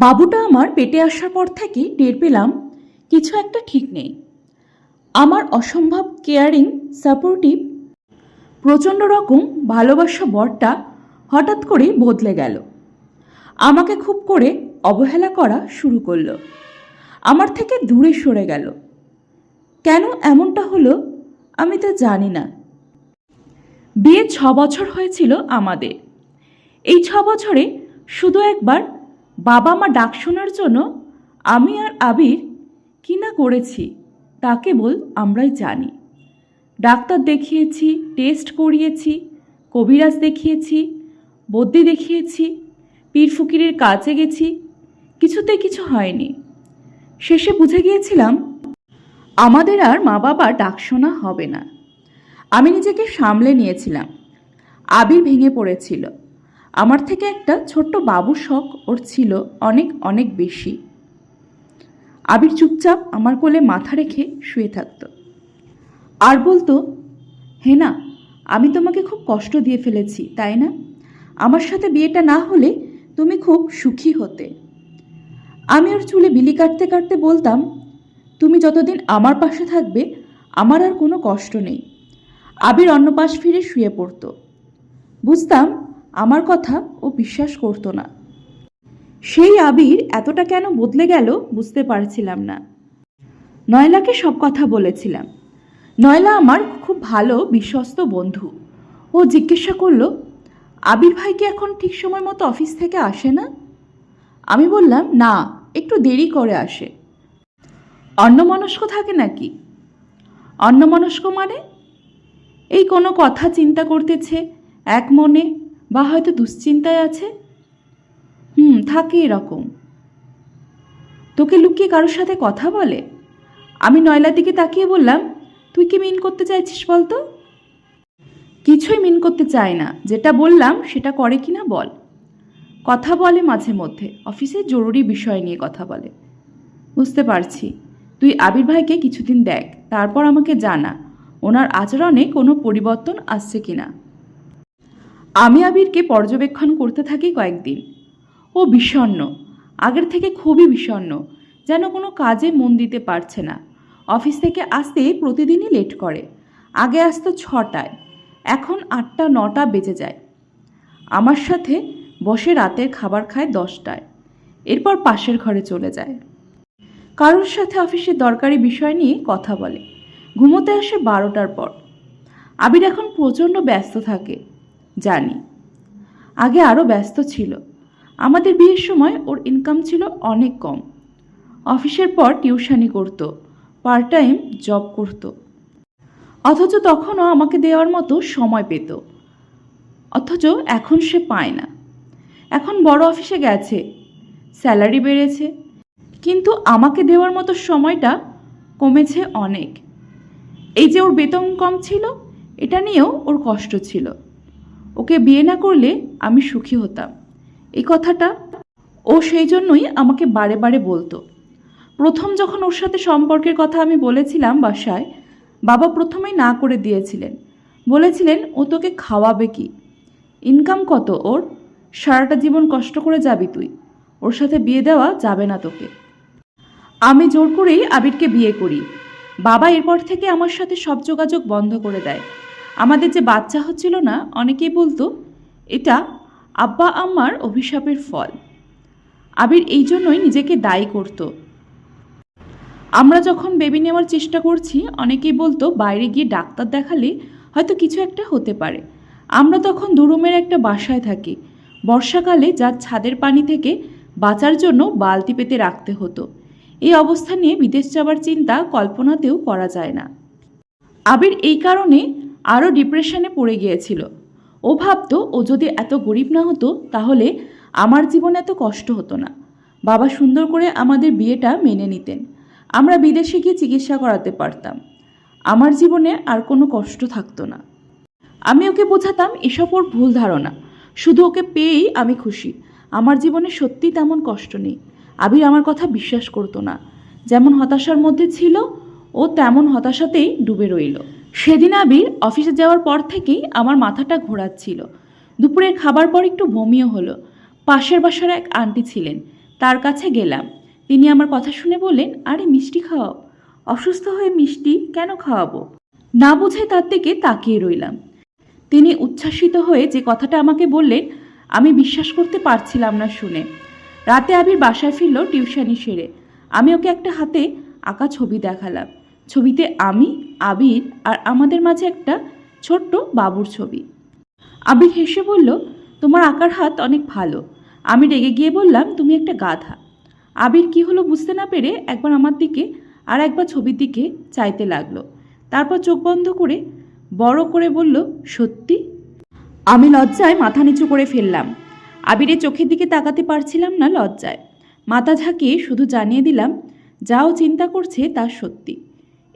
বাবুটা আমার পেটে আসার পর থেকেই টের পেলাম কিছু একটা ঠিক নেই। আমার অসম্ভব কেয়ারিং, সাপোর্টিভ, প্রচণ্ড রকম ভালোবাসা বরটা হঠাৎ করে বদলে গেল। আমাকে খুব করে অবহেলা করা শুরু করল। আমার থেকে দূরে সরে গেল। কেন এমনটা হলো আমি তা জানি না। বিয়ে ছ বছর হয়েছিল আমাদের। এই ছ বছরে শুধু একবার বাবা মা ডাক শোনার জন্য আমি আর আবির কি না করেছি তা কেবল আমরাই জানি। ডাক্তার দেখিয়েছি, টেস্ট করিয়েছি, কবিরাজ দেখিয়েছি, বদ্যি দেখিয়েছি, পীর ফকিরের কাছে গেছি, কিছুতে কিছু হয়নি। শেষে বুঝে গিয়েছিলাম, আমাদের আর মা বাবা ডাক শোনা হবে না। আমি নিজেকে সামলে নিয়েছিলাম। আবির ভেঙে পড়েছিল। আমার থেকে একটা ছোট্ট বাবু শখ ওর ছিল অনেক অনেক বেশি। আবির চুপচাপ আমার কোলে মাথা রেখে শুয়ে থাকতো। আর বলতো, হে না, আমি তোমাকে খুব কষ্ট দিয়ে ফেলেছি, তাই না? আমার সাথে বিয়েটা না হলে তুমি খুব সুখী হতে। আমি ওর চুলে বিলি কাটতে কাটতে বলতাম, তুমি যতদিন আমার পাশে থাকবে, আমার আর কোনো কষ্ট নেই। আবির অন্য পাশ ফিরে শুয়ে পড়তো। বুঝতাম আমার কথা ও বিশ্বাস করতো না। সেই আবির এতটা কেন বদলে গেল বুঝতে পারছিলাম না। নয়লাকে সব কথা বলেছিলাম। নয়লা আমার খুব ভালো, বিশ্বস্ত বন্ধু। ও জিজ্ঞাসা করল, আবির ভাই কি এখন ঠিক সময় মতো অফিস থেকে আসে না? আমি বললাম, না, একটু দেরি করে আসে। অন্যমনস্ক থাকে নাকি? অন্যমনস্ক মানে? এই কোনো কথা চিন্তা করতেছে, এক মনে বা হয়তো দুশ্চিন্তায় আছে? হুম, থাকে এরকম। তোকে লুকিয়ে কারোর সাথে কথা বলে? আমি নয়লার দিকে তাকিয়ে বললাম, তুই কি মিন করতে চাইছিস বলতো? কিছুই মিন করতে চায় না। যেটা বললাম, সেটা করে কি না বল। কথা বলে মাঝে মধ্যে। অফিসে জরুরি বিষয় নিয়ে কথা বলে। বুঝতে পারছি। তুই আবির ভাইকে কিছুদিন দেখ। তারপর আমাকে জানা। ওনার আচরণে কোনো পরিবর্তন আসছে কিনা। আমি আবিরকে পর্যবেক্ষণ করতে থাকি কয়েকদিন। ও বিষণ্ণ, আগের থেকে খুবই বিষণ্ন যেন কোনো কাজে মন দিতে পারছে না। অফিস থেকে আসতে প্রতিদিনই লেট করে। আগে আসতো ছটায়, এখন আটটা, নটা বেজে যায়। আমার সাথে বসে রাতের খাবার খায় দশটায়, এরপর পাশের ঘরে চলে যায়। কারোর সাথে অফিসের দরকারি বিষয় নিয়ে কথা বলে। ঘুমোতে আসে বারোটার পর। আবির এখন প্রচণ্ড ব্যস্ত থাকে। জানি। আগে আরও ব্যস্ত ছিল। আমাদের বিয়ের সময় ওর ইনকাম ছিল অনেক কম। অফিসের পর টিউশানি করতো পার্ট টাইম জব করতো। অথচ তখনও আমাকে দেওয়ার মতো সময় পেত। অথচ এখন সে পায় না। এখন বড় অফিসে গেছে স্যালারি বেড়েছে, কিন্তু আমাকে দেওয়ার মতো সময়টা কমেছে অনেক। এই যে ওর বেতন কম ছিল, এটা নিয়েও ওর কষ্ট ছিল। ওকে বিয়ে না করলে আমি সুখী হতাম। এই কথাটা ও সেই জন্যই আমাকে বারে বারে বলতো। প্রথম যখন ওর সাথে সম্পর্কের কথা আমি বলেছিলাম বাসায়, বাবা প্রথমেই না করে দিয়েছিলেন। বলেছিলেন, ও তোকে খাওয়াবে কি? ইনকাম কত ওর? সারাটা জীবন কষ্ট করে যাবি তুই। ওর সাথে বিয়ে দেওয়া যাবে না তোকে। আমি জোর করেই আবিরকে বিয়ে করি। বাবা এরপর থেকে আমার সাথে সব যোগাযোগ বন্ধ করে দেয়। আমাদের যে বাচ্চা হচ্ছিল না, অনেকেই বলতো, এটা আব্বা আম্মার অভিশাপের ফল। আবির এই জন্যই নিজেকে দায়ী করতো। আমরা যখন বেবি নেওয়ার চেষ্টা করছি, অনেকেই বলতো, বাইরে গিয়ে ডাক্তার দেখালে হয়তো কিছু একটা হতে পারে। আমরা তখন দুরুমের একটা বাসায় থাকি। বর্ষাকালে যার ছাদের পানি থেকে বাঁচার জন্য বালতি পেতে রাখতে হতো। এই অবস্থা নিয়ে বিদেশ যাওয়ার চিন্তা কল্পনাতেও করা যায় না। আবির এই কারণে আরও ডিপ্রেশনে পড়ে গিয়েছিল। ও ভাবতো, ও যদি এত গরিব না হতো, তাহলে আমার জীবনে এত কষ্ট হতো না। বাবা সুন্দর করে আমাদের বিয়েটা মেনে নিতেন। আমরা বিদেশে গিয়ে চিকিৎসা করাতে পারতাম। আমার জীবনে আর কোনো কষ্ট থাকতো না। আমি ওকে বোঝাতাম, এসব ওর ভুল ধারণা। শুধু ওকে পেয়েই আমি খুশি। আমার জীবনে সত্যি তেমন কষ্ট নেই। আবির আমার কথা বিশ্বাস করতো না। যেমন হতাশার মধ্যে ছিল, ও তেমন হতাশাতেই ডুবে রইল। সেদিন আবির অফিসে যাওয়ার পর থেকেই আমার মাথাটা ঘোরাচ্ছিল। দুপুরের খাবার পর একটু বমিও হলো। পাশের বাসার এক আন্টি ছিলেন, তার কাছে গেলাম। তিনি আমার কথা শুনে বললেন, আরে, মিষ্টি খাওয়াও অসুস্থ হয়ে মিষ্টি কেন খাওয়াবো? না বুঝে তার দিকে তাকিয়ে রইলাম। তিনি উচ্ছ্বাসিত হয়ে যে কথাটা আমাকে বললেন, আমি বিশ্বাস করতে পারছিলাম না শুনে। রাতে আবির বাসায় ফিরল টিউশনি সেরে। আমি ওকে একটা হাতে আঁকা ছবি দেখালাম। ছবিতে আমি, আবির আর আমাদের মাঝে একটা ছোট্ট বাবুর ছবি। আবির হেসে বলল, তোমার আঁকার হাত অনেক ভালো আমি রেগে গিয়ে বললাম, তুমি একটা গাধা আবির কি হলো বুঝতে না পেরে একবার আমার দিকে আর একবার ছবির দিকে চাইতে লাগল। তারপর চোখ বন্ধ করে বড় করে বলল, সত্যি আমি লজ্জায় মাথা নিচু করে ফেললাম। আবিরের চোখের দিকে তাকাতে পারছিলাম না লজ্জায়। মাথা ঝাঁকিয়ে শুধু জানিয়ে দিলাম, যাও চিন্তা করছে তা সত্যি।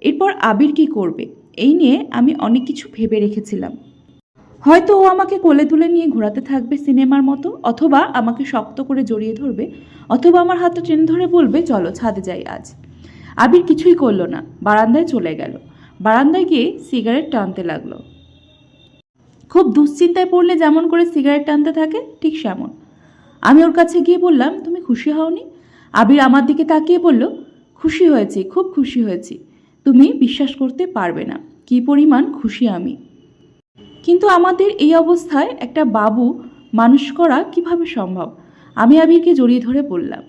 এরপর আবির কি করবে? এই নিয়ে আমি অনেক কিছু ভেবে রেখেছিলাম। হয়তো ও আমাকে কোলে তুলে নিয়ে ঘোরাতে থাকবে সিনেমার মতো, অথবা আমাকে শক্ত করে জড়িয়ে ধরবে, অথবা আমার হাতটা টেনে ধরে বলবে, চলো, ছাদে যাই আজ। আবির কিছুই করল না, বারান্দায় চলে গেল। বারান্দায় গিয়ে সিগারেট টানতে লাগল। খুব দুশ্চিন্তায় পড়লে যেমন করে সিগারেট টানতে থাকে, ঠিক সেমন। আমি ওর কাছে গিয়ে বললাম, তুমি খুশি হওনি? আবির আমার দিকে তাকিয়ে বলল, খুশি হয়েছি, খুব খুশি হয়েছি। তুমি বিশ্বাস করতে পারবে না। কী পরিমাণ খুশি আমি। কিন্তু আমাদের এই অবস্থায় একটা বাবু মানুষ করা কীভাবে সম্ভব? আমি আবিরকে জড়িয়ে ধরে বললাম,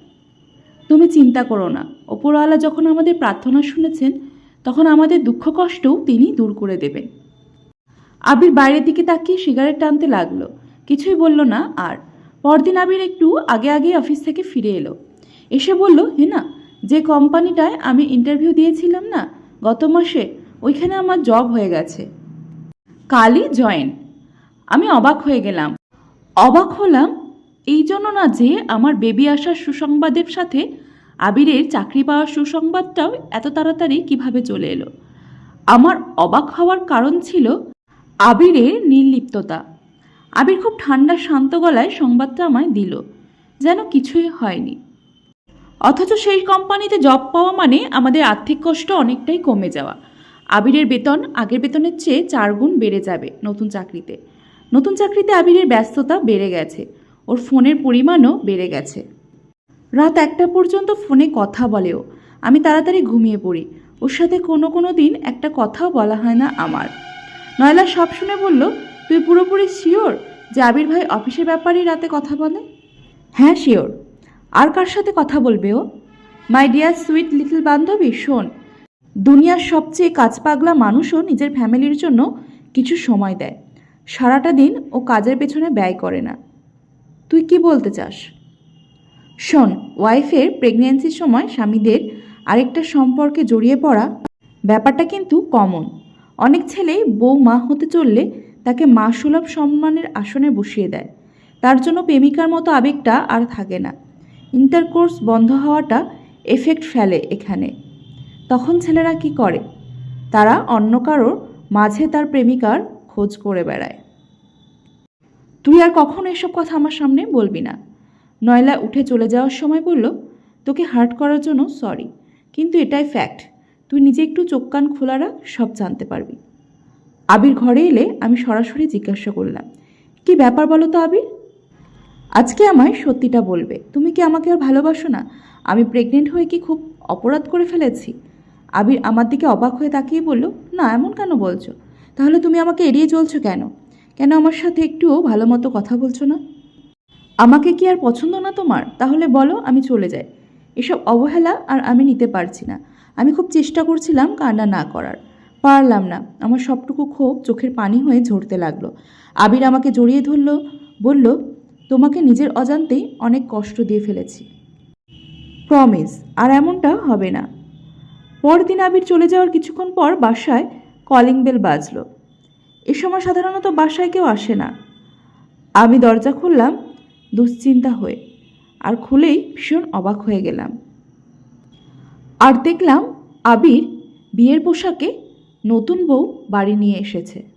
তুমি চিন্তা করো না। ওপরওয়ালা যখন আমাদের প্রার্থনা শুনেছেন, তখন আমাদের দুঃখ কষ্টও তিনি দূর করে দেবেন আবির বাইরের দিকে তাকিয়ে সিগারেট টানতে লাগল। কিছুই বলল না আর। পরদিন আবির একটু আগে আগে অফিস থেকে ফিরে এলো। এসে বলল হে না যে কোম্পানিটায় আমি ইন্টারভিউ দিয়েছিলাম না গত মাসে ওইখানে আমার জব হয়ে গেছে। কালই জয়েন আমি অবাক হয়ে গেলাম। অবাক হলাম এই জন্য না যে আমার বেবি আসার সুসংবাদের সাথে আবিরের চাকরি পাওয়ার সুসংবাদটাও এত তাড়াতাড়ি কীভাবে চলে এলো। আমার অবাক হওয়ার কারণ ছিল আবিরের নির্লিপ্ততা। আবির খুব ঠান্ডা, শান্ত গলায় সংবাদটা আমায় দিল, যেন কিছুই হয়নি। অথচ সেই কোম্পানিতে জব পাওয়া মানে আমাদের আর্থিক কষ্ট অনেকটাই কমে যাওয়া। আবিরের বেতন আগের বেতনের চেয়ে চার গুণ বেড়ে যাবে নতুন চাকরিতে। নতুন চাকরিতে আবিরের ব্যস্ততা বেড়ে গেছে। ওর ফোনের পরিমাণও বেড়ে গেছে। রাত একটা পর্যন্ত ফোনে কথা বলেও আমি তাড়াতাড়ি ঘুমিয়ে পড়ি। ওর সাথে কোনো কোনো দিন একটা কথাও বলা হয় না আমার। নয়লা সব শুনে বলল, তুই পুরোপুরি শিওর যে আবির ভাই অফিসের ব্যাপারেই রাতে কথা বলে? হ্যাঁ শিওর। আর কার সাথে কথা বলবে ও? মাই ডিয়ার সুইট লিটল বান্ধবী, শোন। দুনিয়ার সবচেয়ে কাজপাগলা মানুষও নিজের ফ্যামিলির জন্য কিছু সময় দেয়। সারাটা দিন ও কাজের পেছনে ব্যয় করে না। তুই কি বলতে চাস? শোন, ওয়াইফের প্রেগন্যান্সির সময় স্বামীদের আরেকটা সম্পর্কে জড়িয়ে পড়া ব্যাপারটা কিন্তু কমন। অনেক ছেলেই বউ মা হতে চললে তাকে মা সুলভ সম্মানের আসনে বসিয়ে দেয়। তার জন্য প্রেমিকার মতো আবেগটা আর থাকে না। ইন্টারকোর্স বন্ধ হওয়াটা এফেক্ট ফেলে এখানে। তখন ছেলেরা কি করে? তারা অন্য কারোর মাঝে তার প্রেমিকার খোঁজ করে বেড়ায়। তুই আর কখনো এসব কথা আমার সামনে বলবি না? নয়লা উঠে চলে যাওয়ার সময় বলল, তোকে হার্ট করার জন্য সরি, কিন্তু এটাই ফ্যাক্ট। তুই নিজে একটু চোখ কান খোলা রাখ, সব জানতে পারবি। আবির ঘরে এলে আমি সরাসরি জিজ্ঞাসা করলাম, কি ব্যাপার বলো তো আবির? আজকে আমায় সত্যিটা বলবে। তুমি কি আমাকে আর ভালোবাসো না? আমি প্রেগনেন্ট হয়ে কি খুব অপরাধ করে ফেলেছি? আবির আমার দিকে অবাক হয়ে তাকিয়ে বলল, না, এমন কেন বলছো? তাহলে তুমি আমাকে এড়িয়ে চলছো কেন? কেন আমার সাথে একটুও ভালো মতো কথা বলছো না? আমাকে কি আর পছন্দ না তোমার? তাহলে বলো, আমি চলে যাই। এসব অবহেলা আর আমি নিতে পারছি না। আমি খুব চেষ্টা করছিলাম কান্না না করার। পারলাম না। আমার সবটুকু ক্ষোভ চোখের পানি হয়ে ঝরতে লাগল। আবির আমাকে জড়িয়ে ধরলো, বলল তোমাকে নিজের অজান্তেই অনেক কষ্ট দিয়ে ফেলেছি। প্রমিস আর এমনটা হবে না। পরদিন আবির চলে যাওয়ার কিছুক্ষণ পর বাসায় কলিং বেল বাজলো। এ সময় সাধারণত বাসায় কেউ আসে না। আমি দরজা খুললাম, দুশ্চিন্তা হয়ে, আর খুলেই ভীষণ অবাক হয়ে গেলাম। আর দেখলাম আবির বিয়ের পোশাকে নতুন বউ বাড়ি নিয়ে এসেছে।